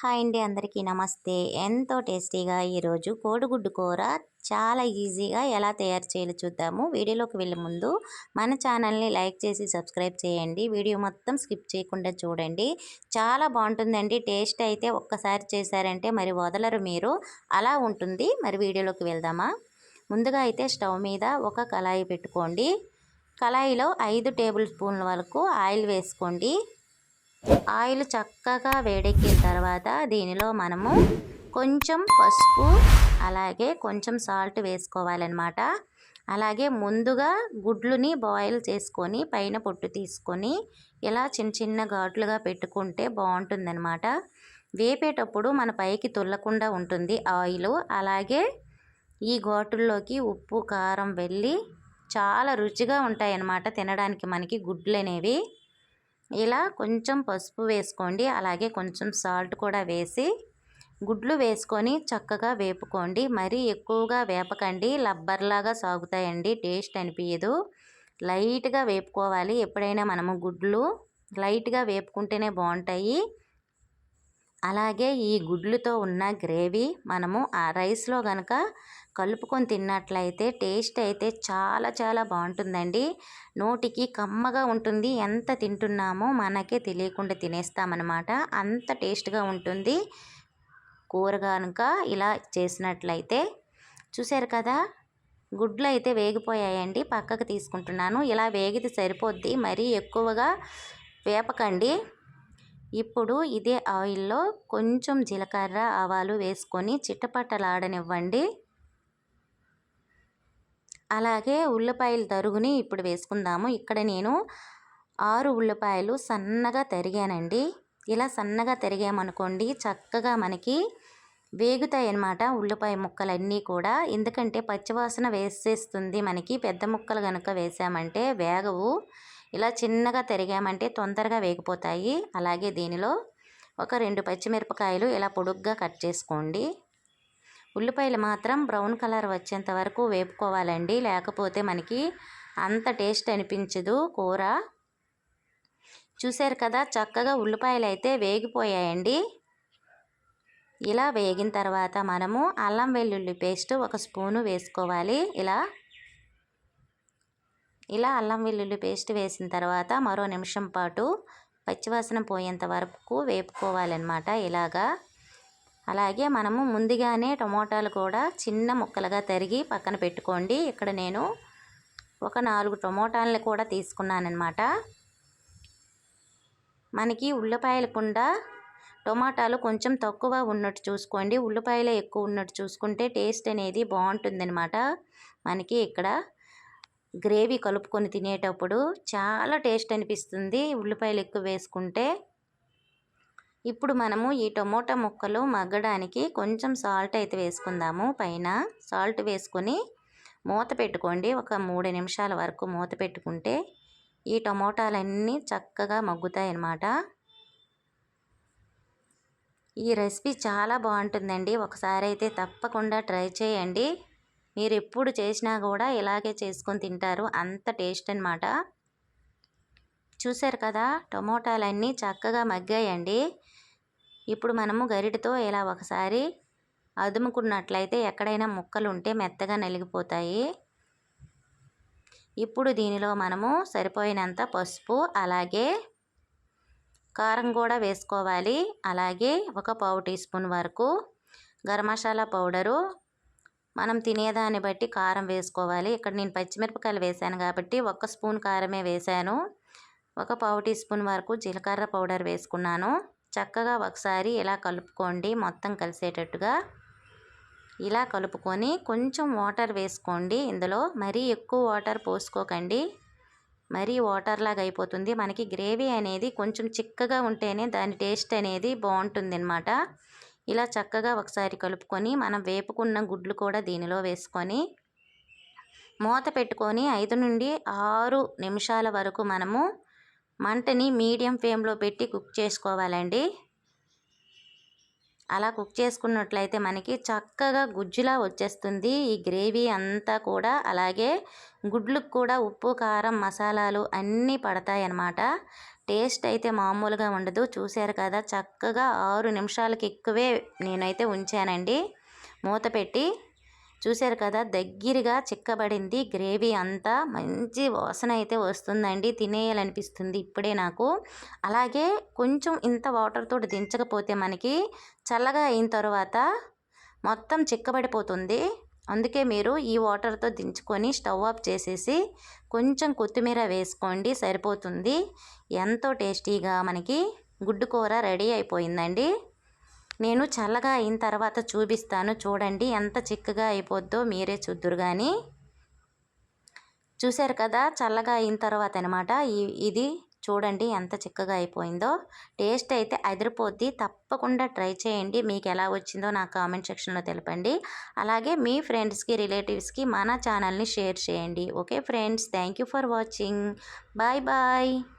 Hi అండి అందరికీ నమస్తే. ఎంతో టేస్టీగా ఈరోజు కోడిగుడ్డు కూర చాలా ఈజీగా ఎలా తయారు చేయాలో చూద్దాము. వీడియోలోకి వెళ్ళే ముందు మన ఛానల్ని లైక్ చేసి సబ్స్క్రైబ్ చేయండి. వీడియో మొత్తం స్కిప్ చేయకుండా చూడండి. చాలా బాగుంటుందండి. టేస్ట్ అయితే ఒక్కసారి చేశారంటే మరి వదలరు మీరు. అలా ఉంటుంది. మరి వీడియోలోకి వెళ్దామా? ముందుగా అయితే స్టవ్ మీద ఒక కళాయి పెట్టుకోండి. కళాయిలో ఐదు టేబుల్ స్పూన్ల వరకు ఆయిల్ వేసుకోండి. ఆయిల్ చక్కగా వేడెక్కిన తర్వాత దీనిలో మనము కొంచెం పసుపు అలాగే కొంచెం సాల్ట్ వేసుకోవాలన్నమాట. అలాగే ముందుగా గుడ్లుని బాయిల్ చేసుకొని పైన పొట్టు తీసుకొని ఇలా చిన్న చిన్న ఘాట్లుగా పెట్టుకుంటే బాగుంటుందన్నమాట. వేపేటప్పుడు మన పైకి తుల్లకుండా ఉంటుంది ఆయిల్. అలాగే ఈ ఘాటుల్లోకి ఉప్పు కారం వెళ్ళి చాలా రుచిగా ఉంటాయన్నమాట తినడానికి మనకి గుడ్లు అనేవి ఇలా కొంచెం పసుపు వేసుకోండి. అలాగే కొంచెం సాల్ట్ కూడా వేసి గుడ్లు వేసుకొని చక్కగా వేపుకోండి. మరీ ఎక్కువగా వేపకండి. లబ్బర్లాగా సాగుతాయండి. టేస్ట్ అనిపించదు లైట్గా వేపుకోవాలి. ఎప్పుడైనా మనము గుడ్లు లైట్గా వేపుకుంటేనే బాగుంటాయి. అలాగే ఈ గుడ్లుతో ఉన్న గ్రేవీ మనము ఆ రైస్లో కనుక కలుపుకొని తిన్నట్లయితే టేస్ట్ అయితే చాలా చాలా బాగుంటుందండి. నోటికి కమ్మగా ఉంటుంది. ఎంత తింటున్నామో మనకే తెలియకుండా తినేస్తామన్నమాట. అంత టేస్ట్గా ఉంటుంది. కూర కనుక ఇలా చేసినట్లయితే చూసారు కదా గుడ్లు అయితే వేగిపోయాయండి. పక్కకు తీసుకుంటున్నాను. ఇలా వేగితే సరిపోద్ది. మరీ ఎక్కువగా వేపకండి. ఇప్పుడు ఇదే ఆయిల్లో కొంచెం జీలకర్ర ఆవాలు వేసుకొని చిట్టపట్టలాడనివ్వండి అలాగే ఉల్లిపాయలు తరుగుని ఇప్పుడు వేసుకుందాము. ఇక్కడ నేను ఆరు ఉల్లిపాయలు సన్నగా తరిగానండి. ఇలా సన్నగా తరిగామనుకోండి చక్కగా మనకి వేగుతాయి అన్నమాట ఉల్లిపాయ ముక్కలన్నీ కూడా. ఎందుకంటే పచ్చివాసన వేసేస్తుంది మనకి పెద్ద ముక్కలు కనుక వేసామంటే వేగవు. ఇలా చిన్నగా తరిగామంటే తొందరగా వేగిపోతాయి. అలాగే దీనిలో ఒక రెండు పచ్చిమిరపకాయలు ఇలా పొడుగ్గా కట్ చేసుకోండి. ఉల్లిపాయలు మాత్రం బ్రౌన్ కలర్ వచ్చేంత వరకు వేపుకోవాలండి. లేకపోతే మనకి అంత టేస్ట్ అనిపించదు కూర. చూశారు కదా చక్కగా ఉల్లిపాయలు అయితే వేగిపోయాయండి. ఇలా వేగిన తర్వాత మనము అల్లం వెల్లుల్లి పేస్ట్ ఒక స్పూను వేసుకోవాలి. ఇలా ఇలా అల్లం వెల్లుల్లి పేస్ట్ వేసిన తర్వాత మరో నిమిషం పాటు పచ్చివాసన పోయేంత వరకు వేపుకోవాలన్నమాట ఇలాగా. అలాగే మనము ముందుగానే టమోటాలు కూడా చిన్న ముక్కలుగా తరిగి పక్కన పెట్టుకోండి. ఇక్కడ నేను ఒక నాలుగు టమోటాలను కూడా తీసుకున్నానమాట మనకి ఉల్లిపాయలకుండా టొమాటాలు కొంచెం తక్కువ ఉన్నట్టు చూసుకోండి. ఉల్లిపాయలు ఎక్కువ ఉన్నట్టు చూసుకుంటే టేస్ట్ అనేది బాగుంటుందన్నమాట. మనకి ఇక్కడ గ్రేవీ కలుపుకొని తినేటప్పుడు చాలా టేస్ట్ అనిపిస్తుంది. ఉల్లిపాయలు ఎక్కువ వేసుకుంటే ఇప్పుడు మనము ఈ టమోటా ముక్కలు మగ్గడానికి కొంచెం సాల్ట్ అయితే వేసుకుందాము. పైన సాల్ట్ వేసుకొని మూత పెట్టుకోండి. ఒక మూడు నిమిషాల వరకు మూత పెట్టుకుంటే ఈ టమోటాలన్నీ చక్కగా మగ్గుతాయి అన్నమాట ఈ రెసిపీ చాలా బాగుంటుందండి. ఒకసారి అయితే తప్పకుండా ట్రై చేయండి. మీరు ఎప్పుడు చేసినా కూడా ఇలాగే చేసుకొని తింటారు. అంత టేస్ట్ అనమాట చూసారు కదా టమోటాలన్నీ చక్కగా మగ్గాయండి. ఇప్పుడు మనము గరిటతో ఇలా ఒకసారి అదుముకున్నట్లయితే ఎక్కడైనా ముక్కలు ఉంటే మెత్తగా నలిగిపోతాయి. ఇప్పుడు దీనిలో మనము సరిపోయినంత పసుపు అలాగే కారం కూడా వేసుకోవాలి. అలాగే ఒక పావు టీ స్పూన్ వరకు గరం మసాలా పౌడరు మనం తినేదాన్ని బట్టి కారం వేసుకోవాలి. ఇక్కడ నేను పచ్చిమిరపకాయలు వేసాను కాబట్టి ఒక స్పూన్ కారమే వేసాను ఒక పావు టీ స్పూన్ వరకు జీలకర్ర పౌడర్ వేసుకున్నాను. చక్కగా ఒకసారి ఇలా కలుపుకోండి మొత్తం కలిసేటట్టుగా. ఇలా కలుపుకొని కొంచెం వాటర్ వేసుకోండి ఇందులో. మరీ ఎక్కువ వాటర్ పోసుకోకండి. మరీ వాటర్ లాగా అయిపోతుంది. మనకి గ్రేవీ అనేది కొంచెం చిక్కగా ఉంటేనే దాని టేస్ట్ అనేది బాగుంటుంది అన్నమాట ఇలా చక్కగా ఒకసారి కలుపుకొని మనం వేపుకున్న గుడ్లు కూడా దీనిలో వేసుకొని మూత పెట్టుకొని ఐదు నుండి ఆరు నిమిషాల వరకు మనము మంటని మీడియం ఫ్లేమ్లో పెట్టి కుక్ చేసుకోవాలండి. అలా కుక్ చేసుకున్నట్లయితే మనకి చక్కగా గుజ్జులా వచ్చేస్తుంది. ఈ గ్రేవీ అంతా కూడా అలాగే గుడ్లకు కూడా ఉప్పు కారం మసాలాలు అన్నీ పడతాయి అన్నమాట టేస్ట్ అయితే మామూలుగా ఉండదు. చూశారు కదా చక్కగా ఆరు నిమిషాలకి ఎక్కువే నేనైతే ఉంచానండి. మూత పెట్టి చూశారు కదా దగ్గరగా చిక్కబడింది గ్రేవీ అంతా. మంచి వాసన అయితే వస్తుందండి. తినేయాలనిపిస్తుంది ఇప్పుడే నాకు. అలాగే కొంచెం ఇంత వాటర్తో దించకపోతే మనకి చల్లగా అయిన తర్వాత మొత్తం చిక్కబడిపోతుంది. అందుకే మీరు ఈ వాటర్తో దించుకొని స్టవ్ ఆఫ్ చేసేసి కొంచెం కొత్తిమీర వేసుకోండి సరిపోతుంది. ఎంతో టేస్టీగా మనకి గుడ్డు కూర రెడీ అయిపోయిందండి. నేను చల్లగా అయిన తర్వాత చూపిస్తాను. చూడండి ఎంత చిక్కగా అయిపోద్దో మీరే చూద్దురు కానీ చూశారు కదా చల్లగా అయిన తర్వాత అనమాట ఇది చూడండి ఎంత చిక్కగా అయిపోయిందో. టేస్ట్ అయితే అదిరిపోద్ది. తప్పకుండా ట్రై చేయండి. మీకు ఎలా వచ్చిందో నాకు కామెంట్ సెక్షన్లో తెలపండి. అలాగే మీ ఫ్రెండ్స్కి రిలేటివ్స్కి మన ఛానల్ని షేర్ చేయండి. Okay friends thank you for watching. Bye bye.